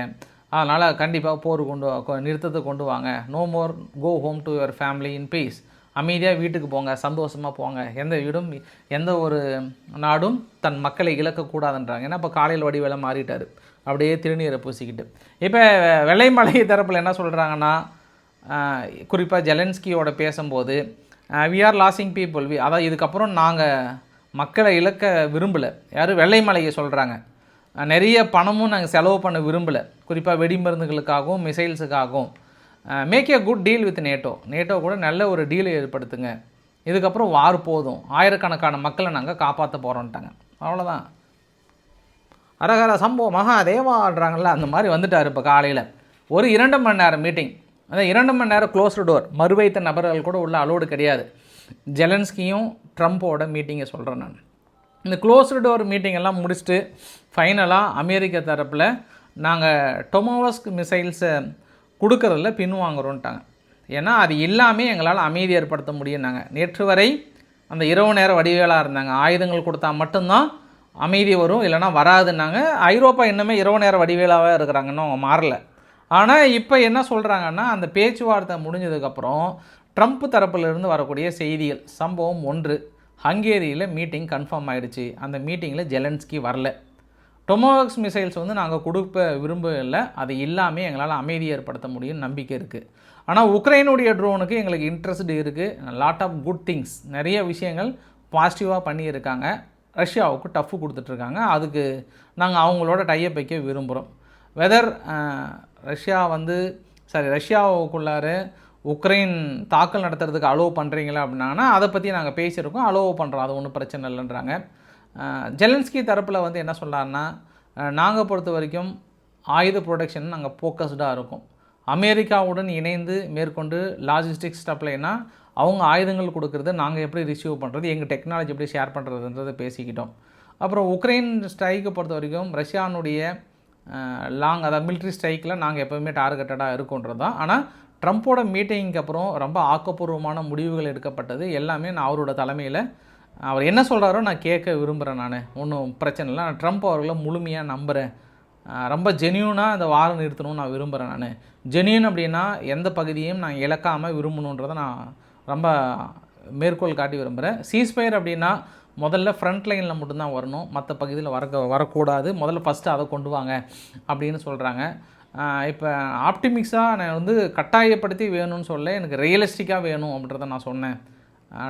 அதனால் கண்டிப்பாக போர் கொண்டு கொ- நிறுத்தத்தை கொண்டு வாங்க. No more go home to your family in peace அமைதியாக வீட்டுக்கு போங்க சந்தோஷமாக போங்க. எந்த வீடும் எந்த ஒரு நாடும் தன் மக்களை இழக்கக்கூடாதுன்றாங்க. ஏன்னா இப்போ காலையில் வடிவேல மாறிட்டார். அப்படியே திருநீரை பூசிக்கிட்டு. இப்போ வெள்ளைமலை தரப்பில் என்ன சொல்கிறாங்கன்னா குறிப்பாக ஜெலன்ஸ்கியோட பேசும்போது we are losing people we அதான் இதுக்கப்புறம் நாங்கள் மக்களை இழக்க விரும்பலை. யார் வெள்ளைமலையை சொல்கிறாங்க நிறைய பணமும் நாங்கள் செலவு பண்ண விரும்பலை. குறிப்பாக வெடிமருந்துகளுக்காகவும் மிசைல்ஸுக்காகவும் make a good deal with NATO NATO கூட நல்ல ஒரு டீலை ஏற்படுத்துங்க. இதுக்கப்புறம் வார் போதும். ஆயிரக்கணக்கான மக்களை நாங்கள் காப்பாற்ற போகிறோன்ட்டாங்க அவ்வளோதான் அரகர சம்போ மகாதேவான்றாங்கல்ல அந்த மாதிரி வந்துட்டார் இப்போ காலையில். ஒரு இரண்டு மணி நேரம் மீட்டிங் அந்த இரண்டு மணி நேரம் க்ளோஸ்டு டோர் மறுவைத்த நபர்கள் கூட உள்ள அலோடு கிடையாது. ஜெலன்ஸ்கியும் ட்ரம்ப்போட மீட்டிங்கை சொல்கிறேன் நான். இந்த க்ளோஸ்டு டோர் மீட்டிங் எல்லாம் முடிச்சுட்டு ஃபைனலாக அமெரிக்க தரப்பில் நாங்கள் டொமோவஸ்க் மிசைல்ஸை கொடுக்கறதில்ல பின்வாங்குறோன்ட்டாங்க ஏன்னா அது எல்லாமே எங்களால் அமைதி ஏற்படுத்த முடியும்னாங்க நேற்று வரை அந்த இரவு நேர வடிவேலாக இருந்தாங்க. ஆயுதங்கள் கொடுத்தா மட்டும்தான் அமைதி வரும் இல்லைன்னா வராதுன்னாங்க. ஐரோப்பா இன்னுமே இரவு நேர வடிவேலாவே இருக்கிறாங்கன்னு அவங்க மாறலை. ஆனால் இப்போ என்ன சொல்கிறாங்கன்னா அந்த பேச்சுவார்த்தை முடிஞ்சதுக்கப்புறம் ட்ரம்ப் தரப்பிலிருந்து வரக்கூடிய செய்திகள். சம்பவம் ஒன்று. ஹங்கேரியில் மீட்டிங் கன்ஃபார்ம் ஆகிடுச்சு அந்த மீட்டிங்கில் ஜெலன்ஸ்கி வரல. டொமோக்ஸ் மிசைல்ஸ் வந்து நாங்கள் கொடுக்க விரும்பவில்லை. அது இல்லாமல் எங்களால் அமைதி ஏற்படுத்த முடியும் நம்பிக்கை இருக்குது ஆனால் உக்ரைனுடைய ட்ரோனுக்கு எங்களுக்கு இன்ட்ரெஸ்ட் இருக்குது லாட் ஆஃப் குட் திங்ஸ் நிறைய விஷயங்கள் பாசிட்டிவாக பண்ணியிருக்காங்க. ரஷ்யாவுக்கு டஃப் கொடுத்துட்ருக்காங்க. அதுக்கு நாங்கள் அவங்களோட டையப் வைக்க விரும்புகிறோம் வெதர் ரஷ்யா வந்து சாரி ரஷ்யாவுக்குள்ளார உக்ரைன் தாக்கல் நடத்துறதுக்கு அலோவ் பண்ணுறீங்களா அப்படின்னா அதை பற்றி நாங்கள் பேசியிருக்கோம். அலோவ் பண்ணுறோம் அது ஒன்றும் பிரச்சனை இல்லைன்றாங்க. ஜெலன்ஸ்கி தரப்பில் வந்து என்ன சொல்கிறாருன்னா நாங்கள் பொறுத்த வரைக்கும் ஆயுத ப்ரொடக்ஷன் நாங்கள் ஃபோக்கஸ்டாக இருக்கும். அமெரிக்காவுடன் இணைந்து மேற்கொண்டு லாஜிஸ்டிக்ஸ் ஸ்டப்லைனா அவங்க ஆயுதங்கள் கொடுக்குறது நாங்கள் எப்படி ரிசீவ் பண்ணுறது எங்கள் டெக்னாலஜி எப்படி ஷேர் பண்ணுறதுன்றதை பேசிக்கிட்டோம். அப்புறம் உக்ரைன் ஸ்ட்ரைக்கை பொறுத்த வரைக்கும் ரஷ்யானுடைய லாங் அதாவது மிலிட்ரி ஸ்ட்ரைக்கில் நாங்கள் எப்போவுமே டார்கெட்டடாக இருக்கோன்றது தான் ஆனால் ட்ரம்ப்போட மீட்டிங்க்கு அப்புறம் ரொம்ப ஆக்கப்பூர்வமான முடிவுகள் எடுக்கப்பட்டது எல்லாமே நான் அவரோட தலைமையில். அவர் என்ன சொல்கிறாரோ நான் கேட்க விரும்புகிறேன் நான். ஒன்றும் பிரச்சனை இல்லை. நான் ட்ரம்ப் அவர்களை முழுமையாக நம்புகிறேன் ரொம்ப ஜெனியூனாக இந்த வாரம் நிறுத்தணும்னு நான் விரும்புகிறேன் நான். ஜெனியூன் அப்படின்னா எந்த பகுதியையும் நான் இழக்காமல் விரும்பணுன்றதை நான் ரொம்ப மேற்கோள் காட்டி விரும்புகிறேன் சீஸ்பயர் அப்படின்னா முதல்ல ஃப்ரண்ட் லைனில் மட்டும்தான் வரணும். மற்ற பகுதியில் வர வரக்கூடாது. முதல்ல ஃபஸ்ட்டு அதை கொண்டு வாங்க அப்படின்னு சொல்கிறாங்க இப்போ ஆப்டிமிக்ஸாக நான் வந்து கட்டாயப்படுத்தி வேணும்னு சொல்ல எனக்கு ரியலிஸ்டிக்காக வேணும் அப்படின்றத நான் சொன்னேன்.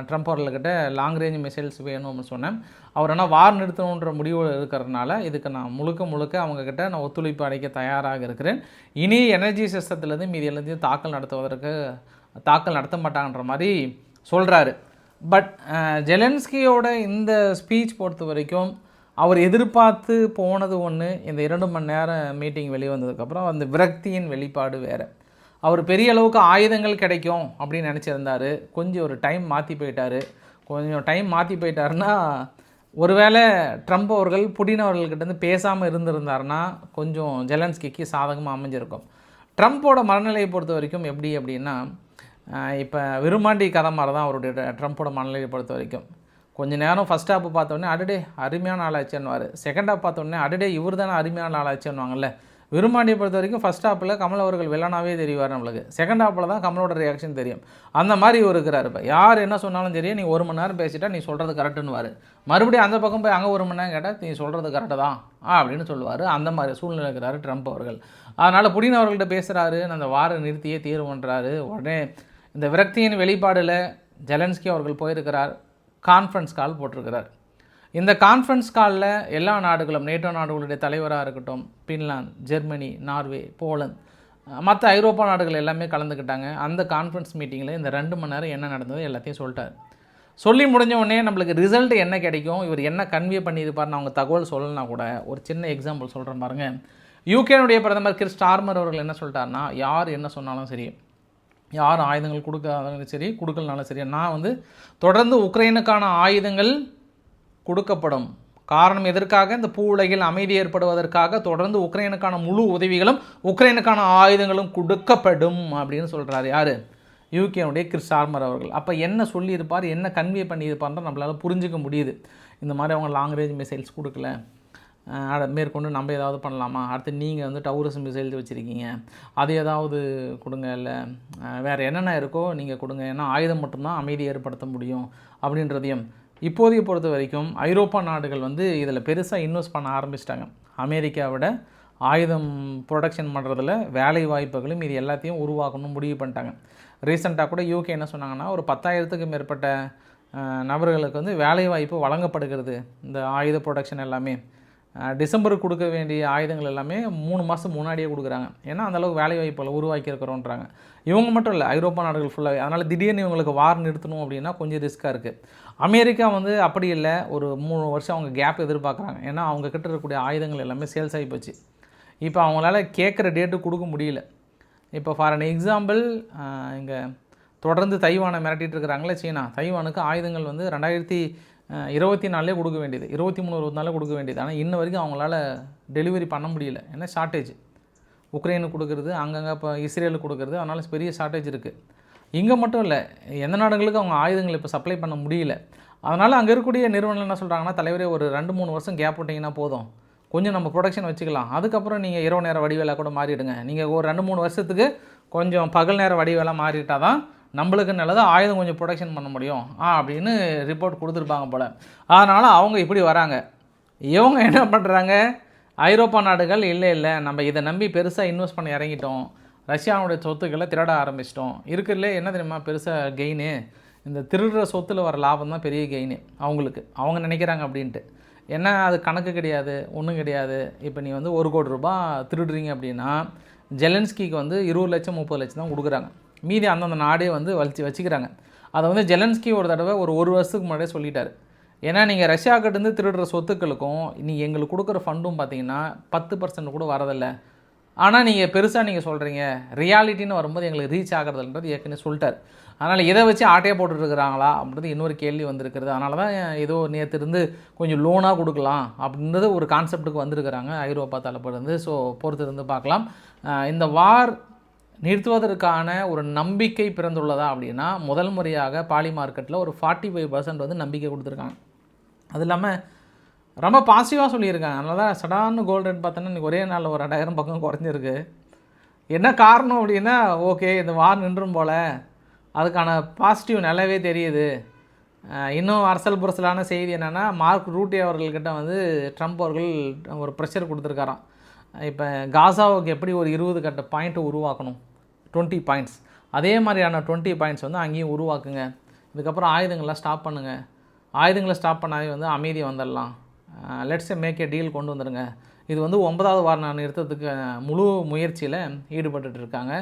ட்ரம்ப் அவர்கள்கிட்ட லாங் ரேஞ்ச் மிசைல்ஸ் வேணும் அப்படின்னு சொன்னேன். அவர் ஆனால் வார் நிறுத்தணுன்ற முடிவு இருக்கிறதுனால இதுக்கு நான் முழுக்க முழுக்க அவங்கக்கிட்ட நான் ஒத்துழைப்பு அடைக்க தயாராக இருக்கிறேன். இனி எனர்ஜி சிஸ்டத்துலேருந்து மீதி எல்லாத்தையும் தாக்கல் நடத்துவதற்கு தாக்கல் நடத்த மாட்டாங்கன்ற மாதிரி சொல்கிறாரு பட் ஜெலன்ஸ்கியோட இந்த ஸ்பீச் பொறுத்த வரைக்கும் அவர் எதிர்பார்த்து போனது ஒன்று இந்த இரண்டு மணி நேரம் மீட்டிங் வெளியே வந்ததுக்கப்புறம் அந்த விரக்தியின் வெளிப்பாடு வேறு. அவர் பெரிய அளவுக்கு ஆயுதங்கள் கிடைக்கும் அப்படின்னு நினச்சிருந்தார். கொஞ்சம் ஒரு டைம் மாற்றி போயிட்டார். கொஞ்சம் டைம் மாற்றி போயிட்டாருன்னா ஒருவேளை ட்ரம்ப் அவர்கள் புடின் அவர்கள்கிட்டேருந்து பேசாமல் இருந்திருந்தாருன்னா கொஞ்சம் ஜெலன்ஸ்கிக்கு சாதகமாக அமைஞ்சிருக்கும். ட்ரம்ப்போட மனநிலையை பொறுத்த வரைக்கும் எப்படி அப்படின்னா இப்போ விரும்மாண்டி கதை மாதிரி தான் அவருடைய ட்ரம்ப்போட மனநிலையை பொறுத்த வரைக்கும். கொஞ்சம் நேரம் ஃபஸ்ட் ஹாப்பு பார்த்தோன்னே அடடே அருமையான ஆளாச்சுன்னுவார் செகண்ட் ஹாப் பார்த்தோன்னே அடடே இவர் தானே அருமையான ஆளாச்சுன்னுவாங்கல்ல விரும்மாண்டியை பொறுத்த வரைக்கும் ஃபஸ்ட் ஹாப்பில் கமல் அவர்கள் வில்லனாவே தெரிவார் நம்மளுக்கு. செகண்ட் ஹாப்பில் தான் கமலோட ரியாக்ஷன் தெரியும். அந்த மாதிரி இவர் இருக்கிறார் இப்போ. யார் என்ன சொன்னாலும் சரி நீ ஒரு மணி நேரம் பேசிட்டா நீ சொல்கிறது கரெக்டுன்னுவார் மறுபடியும் அந்த பக்கம் போய் அங்கே ஒரு மணி நேரம் கேட்டால் நீ சொல்கிறது கரெக்டு தான். ஆ அப்படின்னு சொல்லுவார். அந்த மாதிரி சூழ்நிலை இருக்கிறாரு ட்ரம்ப் அவர்கள். அதனால் புடின் அவர்கள்ட்ட பேசுகிறாரு அந்த வார நிறுத்தியே தீர்வு பண்ணுறாரு உடனே இந்த விரக்தியின் வெளிப்பாடில் ஜெலன்ஸ்கி அவர்கள் போயிருக்கிறார். கான்ஃபரன்ஸ் கால் போட்டிருக்கிறார். இந்த கான்ஃபரன்ஸ் காலில் எல்லா நாடுகளும் நேட்டோ நாடுகளுடைய தலைவராக இருக்கட்டும் பின்லாந்து ஜெர்மனி நார்வே போலந்து மற்ற ஐரோப்பா நாடுகள் எல்லாமே கலந்துக்கிட்டாங்க. அந்த கான்ஃபரன்ஸ் மீட்டிங்கில் இந்த ரெண்டு மணி நேரம் என்ன நடந்தது எல்லாத்தையும் சொல்லிட்டார். சொல்லி முடிஞ்ச உடனே நம்மளுக்கு ரிசல்ட் என்ன கிடைக்கும்? இவர் என்ன கன்வே பண்ணியிருப்பார்னு அவங்க தகவல் சொல்லலைனா கூட ஒரு சின்ன எக்ஸாம்பிள் சொல்கிறேன் பாருங்கள் யூகேனுடைய பிரதமர் கிறிஸ் ஸ்டார்மர் அவர்கள் என்ன சொல்லிட்டாருன்னா யார் என்ன சொன்னாலும் சரி யார் ஆயுதங்கள் கொடுக்காதாலும் சரி கொடுக்கலனாலும் சரி நான் வந்து தொடர்ந்து உக்ரைனுக்கான ஆயுதங்கள் கொடுக்கப்படும். காரணம் எதற்காக? இந்த பூ உலகில் அமைதி ஏற்படுவதற்காக தொடர்ந்து உக்ரைனுக்கான முழு உதவிகளும் உக்ரைனுக்கான ஆயுதங்களும் கொடுக்கப்படும் அப்படின்னு சொல்கிறார் யார்? யூகேனுடைய கிறிஸ் ஆர்மர் அவர்கள். அப்போ என்ன சொல்லியிருப்பார் என்ன கன்வே பண்ணியிருப்பார்ன்ற நம்மளால் புரிஞ்சுக்க முடியுது. இந்த மாதிரி அவங்க லாங் ரேஞ்ச் மிசைல்ஸ் கொடுக்கல. மேற்கொண்டு நம்ம ஏதாவது பண்ணலாமா? அடுத்து நீங்கள் வந்து டவுரிசம் மிசைல் வச்சுருக்கீங்க. அது ஏதாவது கொடுங்க இல்லை வேறு என்னென்ன இருக்கோ நீங்கள் கொடுங்க. ஏன்னா ஆயுதம் மட்டும்தான் அமைதி ஏற்படுத்த முடியும் அப்படின்றதையும். இப்போதைய பொறுத்த வரைக்கும் ஐரோப்பா நாடுகள் வந்து இதில் பெருசாக இன்வெஸ்ட் பண்ண ஆரம்பிச்சிட்டாங்க. அமெரிக்காவோட ஆயுதம் ப்ரொடக்ஷன் பண்ணுறதுல வேலை வாய்ப்புகளும் இது எல்லாத்தையும் உருவாக்கணும் முடிவு பண்ணிட்டாங்க. ரீசெண்டாக கூட யூகே என்ன சொன்னாங்கன்னா ஒரு பத்தாயிரத்துக்கு மேற்பட்ட நபர்களுக்கு வந்து வேலை வாய்ப்பு வழங்கப்படுகிறது. இந்த ஆயுத ப்ரொடக்ஷன் எல்லாமே. டிசம்பருக்கு கொடுக்க வேண்டிய ஆயுதங்கள் எல்லாமே மூணு மாதம் முன்னாடியே கொடுக்குறாங்க. ஏன்னா அந்தளவுக்கு வேலை வாய்ப்புகளை உருவாக்கி இருக்கிறோன்றாங்க இவங்க மட்டும் இல்லை ஐரோப்பா நாடுகள் ஃபுல்லாகவே அதனால் திடீர்னு இவங்களுக்கு வார் நிறுத்தணும் அப்படின்னா கொஞ்சம் ரிஸ்க்காக இருக்குது அமெரிக்கா வந்து அப்படி இல்லை ஒரு மூணு வருஷம் அவங்க கேப் எதிர்பார்க்குறாங்க. ஏன்னா அவங்க கிட்ட இருக்கக்கூடிய ஆயுதங்கள் எல்லாமே சேல்ஸ் ஆகி போச்சு. இப்போ அவங்களால கேட்குற டேட்டு கொடுக்க முடியல. இப்போ ஃபார் அன் எக்ஸாம்பிள் இங்கே தொடர்ந்து தைவானை மிரட்டிட்டு இருக்கிறாங்களே சீனா. தைவானுக்கு ஆயுதங்கள் வந்து ரெண்டாயிரத்தி இருபத்தி நாலே கொடுக்க வேண்டியது. இருபத்தி மூணு இருபத்தி நாலே கொடுக்க வேண்டியது. ஆனால் இன்ன வரைக்கும் அவங்களால டெலிவரி பண்ண முடியல. ஏன்னா ஷார்ட்டேஜ் உக்ரைனுக்கு கொடுக்குறது அங்கங்கே இப்போ இஸ்ரேலுக்கு கொடுக்குறது அதனால் பெரிய ஷார்ட்டேஜ் இருக்குது இங்கே மட்டும் இல்லை எந்த நாடுகளுக்கும் அவங்க ஆயுதங்கள் இப்போ சப்ளை பண்ண முடியல. அதனால் அங்கே இருக்கக்கூடிய நிறுவனம் என்ன சொல்கிறாங்கன்னா தலைவரே ஒரு ரெண்டு மூணு வருஷம் கேப் விட்டிங்கன்னா போதும். கொஞ்சம் நம்ம ப்ரொடக்ஷன் வச்சுக்கலாம். அதுக்கப்புறம் நீங்கள் இரவு நேரம் வடிவேலா கூட மாறிடுங்க. நீங்கள் ஒரு ரெண்டு மூணு வருஷத்துக்கு கொஞ்சம் பகல் நேர வடிவேலா மாறிட்டால் தான் நம்மளுக்கு நல்லது ஆயுதம் கொஞ்சம் ப்ரொடக்ஷன் பண்ண முடியும். ஆ அப்படின்னு ரிப்போர்ட் கொடுத்துருப்பாங்க போல். அதனால் அவங்க இப்படி வராங்க. இவங்க என்ன பண்ணுறாங்க ஐரோப்பா நாடுகள் இல்லை இல்லை. நம்ம இதை நம்பி பெருசாக இன்வெஸ்ட் பண்ண இறங்கிட்டோம். ரஷ்யாவுடைய சொத்துக்களை திருட ஆரம்பிச்சிட்டோம். இருக்கிறதுலே என்ன தெரியுமா? பெருசாக கெயினு இந்த திருடுற சொத்தில் வர லாபம் தான் பெரிய கெயின் அவங்களுக்கு. அவங்க நினைக்கிறாங்க அப்படின்ட்டு. என்ன அது கணக்கு கிடையாது. ஒன்றும் கிடையாது. இப்போ நீ வந்து ஒரு கோடி ரூபா திருடுறீங்க அப்படின்னா ஜெலன்ஸ்கிக்கு வந்து இருபது லட்சம் முப்பது லட்சம் தான் கொடுக்குறாங்க. மீதி அந்தந்த நாடே வந்து வலிச்சு வச்சுக்கிறாங்க. அதை வந்து ஜெலன்ஸ்கி ஒரு தடவை ஒரு ஒரு வருஷத்துக்கு முன்னாடியே சொல்லிட்டார். ஏன்னா நீங்கள் ரஷ்யாக்கிட்டேருந்து திருடுற சொத்துக்களுக்கும் நீ எங்களுக்கு கொடுக்குற ஃபண்டும் பார்த்தீங்கன்னா பத்து பர்சன்ட் கூட வரதில்லை. ஆனால் நீங்கள் பெருசாக நீங்கள் சொல்கிறீங்க ரியாலிட்டின்னு வரும்போது எங்களுக்கு ரீச் ஆகிறதுன்றது ஏற்கனவே சொல்லிட்டார். அதனால் இதை வச்சு ஆட்டையை போட்டுட்ருக்குறாங்களா அப்படின்றது இன்னொரு கேள்வி வந்திருக்கிறது. அதனால தான் ஏதோ நேற்று இருந்து கொஞ்சம் லோனாக கொடுக்கலாம் அப்படின்றது ஒரு கான்செப்டுக்கு வந்திருக்கிறாங்க. ஐரோப்பா தரப்பிலிருந்து ஸோ பொறுத்து இருந்து பார்க்கலாம். இந்த வார் நிறுத்துவதற்கான ஒரு நம்பிக்கை பிறந்துள்ளதா அப்படின்னா முதல் முறையாக பாலி மார்க்கெட்டில் ஒரு ஃபார்ட்டி ஃபைவ் பர்சன்ட் வந்து நம்பிக்கை கொடுத்துருக்காங்க. அது இல்லாமல் ரொம்ப பாசிட்டிவாக சொல்லியிருக்காங்க. அதனால தான் சடான்னு கோல்டு ரேட் பார்த்தோன்னா இன்றைக்கி ஒரே நாளில் ஒரு ரெண்டாயிரம் பக்கம் குறைஞ்சிருக்கு. என்ன காரணம் அப்படின்னா ஓகே இந்த வார் நின்றும் போல். அதுக்கான பாசிட்டிவ் நல்லாவே தெரியுது. இன்னும் அரசல் புரசலான செய்தி என்னென்னா மார்க் ரூட்டி அவர்கள்கிட்ட வந்து ட்ரம்ப் அவர்கள் ஒரு ப்ரெஷர் கொடுத்துருக்காராம். இப்போ காசாவுக்கு எப்படி ஒரு இருபது கட்ட பாயிண்ட்டை உருவாக்கணும்? Twenty points. அதே மாதிரியான டுவெண்ட்டி பாயிண்ட்ஸ் வந்து அங்கேயும் உருவாக்குங்க. இதுக்கப்புறம் ஆயுதங்கள்லாம் ஸ்டாப் பண்ணுங்கள் ஆயுதங்களை ஸ்டாப் பண்ணாவே வந்து அமைதி வந்துடலாம். லெட்ஸ் மேக் ஏ டீல் கொண்டு வந்துடுங்க. இது வந்து ஒன்பதாவது வார நிறுத்தத்துக்கு முழு முயற்சியில் ஈடுபட்டுட்டு இருக்காங்க.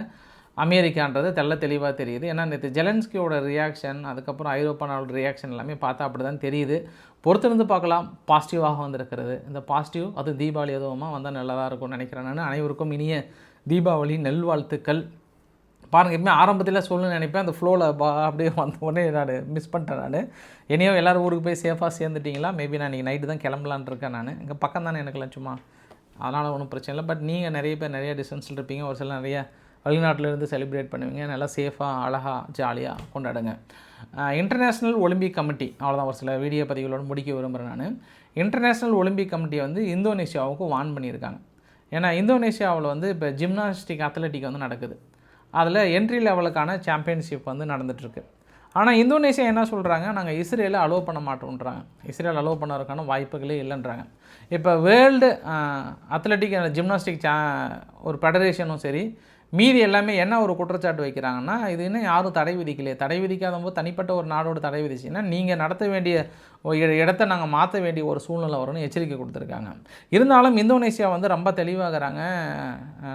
அமெரிக்கான்றது தெல்ல தெளிவாக தெரியுது. ஏன்னா நேற்று ஜெலன்ஸ்கியோட ரியாக்ஷன் அதுக்கப்புறம் ஐரோப்பா நாளோட ரியாக்ஷன் எல்லாமே பார்த்தா அப்படி தான் தெரியுது. பொறுத்திருந்து பார்க்கலாம். பாசிட்டிவாக வந்திருக்கிறது. இந்த பாசிட்டிவ் அது தீபாவளி எதுவுமா வந்தால் நல்லதாக இருக்கும்னு நினைக்கிறேன் நான். அனைவருக்கும் இனிய தீபாவளி நல்வாழ்த்துக்கள். பாருங்க எப்பவுமே ஆரம்பத்தில் சொல்லணும்னு நினைப்பேன். அந்த ஃப்ளோவில் பா அப்படியே வந்த உடனே நான் மிஸ் பண்ணிட்டேன் நான். இனியோ எல்லாரும் ஊருக்கு போய் சேஃபாக சேர்ந்துட்டிங்களா? மேபி நான் நீங்கள் நைட்டு தான் கிளம்பலான்னு இருக்கேன் நான். இங்கே பக்கம் தானே எனக்குலாம் சும்மா. அதனால் ஒன்றும் பிரச்சனை இல்லை. பட் நீங்கள் நிறைய பேர் நிறைய டிஸ்டன்ஸில் இருப்பீங்க. ஒரு சில நிறைய வெளிநாட்டிலேருந்து செலிப்ரேட் பண்ணுவீங்க. நல்லா சேஃபாக அழகாக ஜாலியாக கொண்டாடுங்க. இன்டர்நேஷ்னல் ஒலிம்பிக் கமிட்டி அவ்வளோதான் ஒரு சில வீடியோ பதிவுகளோடு முடிக்க விரும்புகிறேன் நான். இன்டர்நேஷ்னல் ஒலிம்பிக் கமிட்டியை வந்து இந்தோனேஷியாவுக்கு வான் பண்ணியிருக்காங்க. ஏன்னா இந்தோனேஷியாவில் வந்து இப்போ ஜிம்னாஸ்டிக் அத்லெட்டிக் வந்து நடக்குது. அதில் என்ட்ரி லெவலுக்கான சாம்பியன்ஷிப் வந்து நடந்துகிட்ருக்கு ஆனால் இந்தோனேஷியா என்ன சொல்கிறாங்க நாங்கள் இஸ்ரேலை அலோவ் பண்ண மாட்டோன்றாங்க. இஸ்ரேல் அலோவ் பண்ணுறதுக்கான வாய்ப்புகளே இல்லைன்றாங்க. இப்போ வேர்ல்டு அத்லட்டிக் ஜிம்னாஸ்டிக் சா ஒரு ஃபெடரேஷனும் சரி மீதி எல்லாமே என்ன ஒரு குற்றச்சாட்டு வைக்கிறாங்கன்னா இது இன்னும் யாரும் தடை விதிக்கலையே. தடை விதிக்காத போது தனிப்பட்ட ஒரு நாடோட தடை விதிச்சுன்னா நீங்கள் நடத்த வேண்டிய இடத்த நாங்கள் மாற்ற வேண்டிய ஒரு சூழ்நிலை வரும்னு எச்சரிக்கை கொடுத்துருக்காங்க. இருந்தாலும் இந்தோனேஷியா வந்து ரொம்ப தெளிவாகிறாங்க.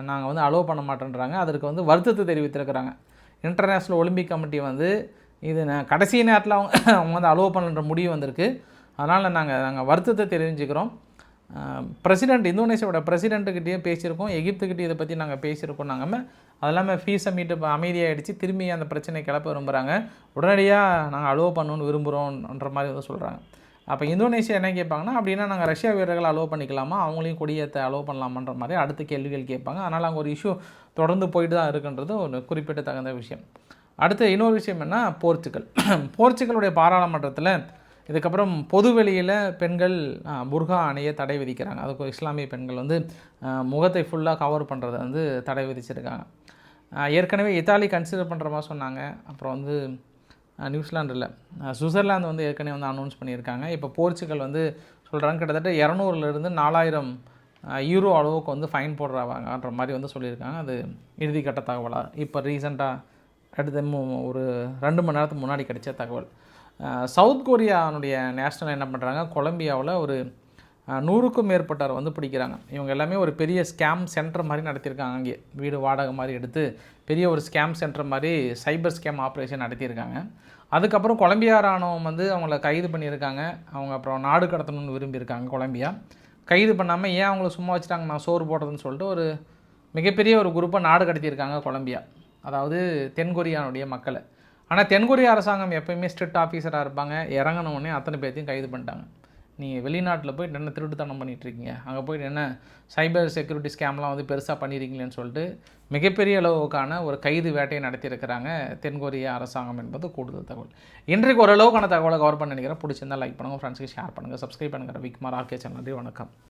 நாங்கள் வந்து அலோவ் பண்ண மாட்டேன்றாங்க. அதற்கு வந்து வருத்தத்தை தெரிவித்திருக்கிறாங்க. இன்டர்நேஷ்னல் ஒலிம்பிக் கமிட்டி வந்து இது நான் கடைசி நேரத்தில் அவங்க அவங்க வந்து அலோவ் பண்ணுன்ற முடிவு வந்திருக்கு. அதனால் நாங்கள் நாங்கள் வருத்தத்தை தெரிவிச்சுக்கிறோம். பிரசிடெண்ட் இந்தோனேஷியாவோட பிரசிடெண்ட்டுக்கிட்டேயும் பேசியிருக்கோம். எகிப்துக்கிட்டே இதை பற்றி நாங்கள் பேசியிருக்கோம். நாங்கள் அது இல்லாமல் ஃபீஸை மீட்டு அமைதியாகிடுச்சு திரும்பி அந்த பிரச்சனை கிளப்ப விரும்புகிறாங்க உடனடியாக நாங்கள் அலோவ் பண்ணணும்னு விரும்புகிறோன்ற மாதிரி வந்து சொல்கிறாங்க அப்போ இந்தோனேஷியா என்ன கேட்பாங்கன்னா அப்படின்னா நாங்கள் ரஷ்யா வீரர்களை அலோவ் பண்ணிக்கலாமா? அவங்களையும் கொடியேற்ற அலோவ் பண்ணலாமான்ற மாதிரி அடுத்த கேள்விகள் கேட்பாங்க. அதனால் அங்கே ஒரு இஷ்யூ தொடர்ந்து போயிட்டு தான் இருக்குன்றது ஒரு குறிப்பிட்ட தகுந்த விஷயம். அடுத்து இன்னொரு விஷயம் என்ன? போர்ச்சுகல். போர்ச்சுகலுடைய பாராளுமன்றத்தில் இதுக்கப்புறம் பொது வெளியில் பெண்கள் புர்கா அணைய தடை விதிக்கிறாங்க. அதுக்கு இஸ்லாமிய பெண்கள் வந்து முகத்தை ஃபுல்லாக கவர் பண்ணுறதை வந்து தடை விதிச்சிருக்காங்க. ஏற்கனவே இத்தாலி கன்சிடர் பண்ணுற மாதிரி சொன்னாங்க. அப்புறம் வந்து நியூசிலாண்டில் சுவிட்சர்லாந்து வந்து ஏற்கனவே வந்து அனௌன்ஸ் பண்ணியிருக்காங்க. இப்போ போர்ச்சுகல் வந்து சொல்கிறாங்க கிட்டத்தட்ட இரநூறுலேருந்து நாலாயிரம் யூரோ அளவுக்கு வந்து ஃபைன் போடுறாங்கன்ற மாதிரி வந்து சொல்லியிருக்காங்க. அது இறுதிக்கட்ட தகவலாக இப்போ ரீசெண்டாக அடுத்த ஒரு ரெண்டு மணி நேரத்துக்கு முன்னாடி கிடைச்ச தகவல். சவுத் கொரியானுடைய நேஷனல் என்ன பண்ணுறாங்க கொலம்பியாவில் ஒரு நூறுக்கும் மேற்பட்டவர் வந்து பிடிக்கிறாங்க. இவங்க எல்லாமே ஒரு பெரிய ஸ்கேம் சென்டர் மாதிரி நடத்தியிருக்காங்க அங்கே. வீடு வாடகை மாதிரி எடுத்து பெரிய ஒரு ஸ்கேம் சென்டர் மாதிரி சைபர் ஸ்கேம் ஆப்ரேஷன் நடத்தியிருக்காங்க. அதுக்கப்புறம் கொலம்பியா ராணுவம் வந்து அவங்கள கைது பண்ணியிருக்காங்க. அவங்க அப்புறம் நாடு கடத்தணும்னு விரும்பியிருக்காங்க கொலம்பியா. கைது பண்ணாமல் ஏன் அவங்கள சும்மா வச்சுட்டாங்க? நான் சோறு போடுறதுன்னு சொல்லிட்டு ஒரு மிகப்பெரிய ஒரு குரூப்பை நாடு கடத்தியிருக்காங்க கொலம்பியா. அதாவது தென்கொரியானுடைய மக்களை. ஆனால் தென்கொரிய அரசாங்கம் எப்பயுமே ஸ்ட்ரிக்ட் ஆஃபீஸராக இருப்பாங்க. இறங்கின உடனே அத்தனை பேர்த்தையும் கைது பண்ணிட்டாங்க. நீங்கள் வெளிநாட்டில் போயிட்டு என்ன திருட்டுத்தனம் பண்ணிட்டு இருக்கீங்க? அங்கே போயிட்டு என்ன சைபர் செக்யூரிட்டி ஸ்கேம்லாம் வந்து பெருசாக பண்ணியிருக்கீங்களேன்னு சொல்லிட்டு மிகப்பெரிய அளவுக்கான ஒரு கைது வேட்டையை நடத்தியிருக்கிறாங்க தென்கொரிய அரசாங்கம் என்பது கூடுதல் தகவல். இன்றைக்கு ஓரளவுக்கான தகவலை கவர் பண்ண நினைக்கிறேன். பிடிச்சிருந்தா லைக் பண்ணுங்கள் ஃப்ரெண்ட்ஸ்க்கு ஷேர் பண்ணுங்கள் சப்ஸ்கிரைப் பண்ணுங்கள் ரவிக்குமார் ஆர்கே சேனல் நன்றி வணக்கம்.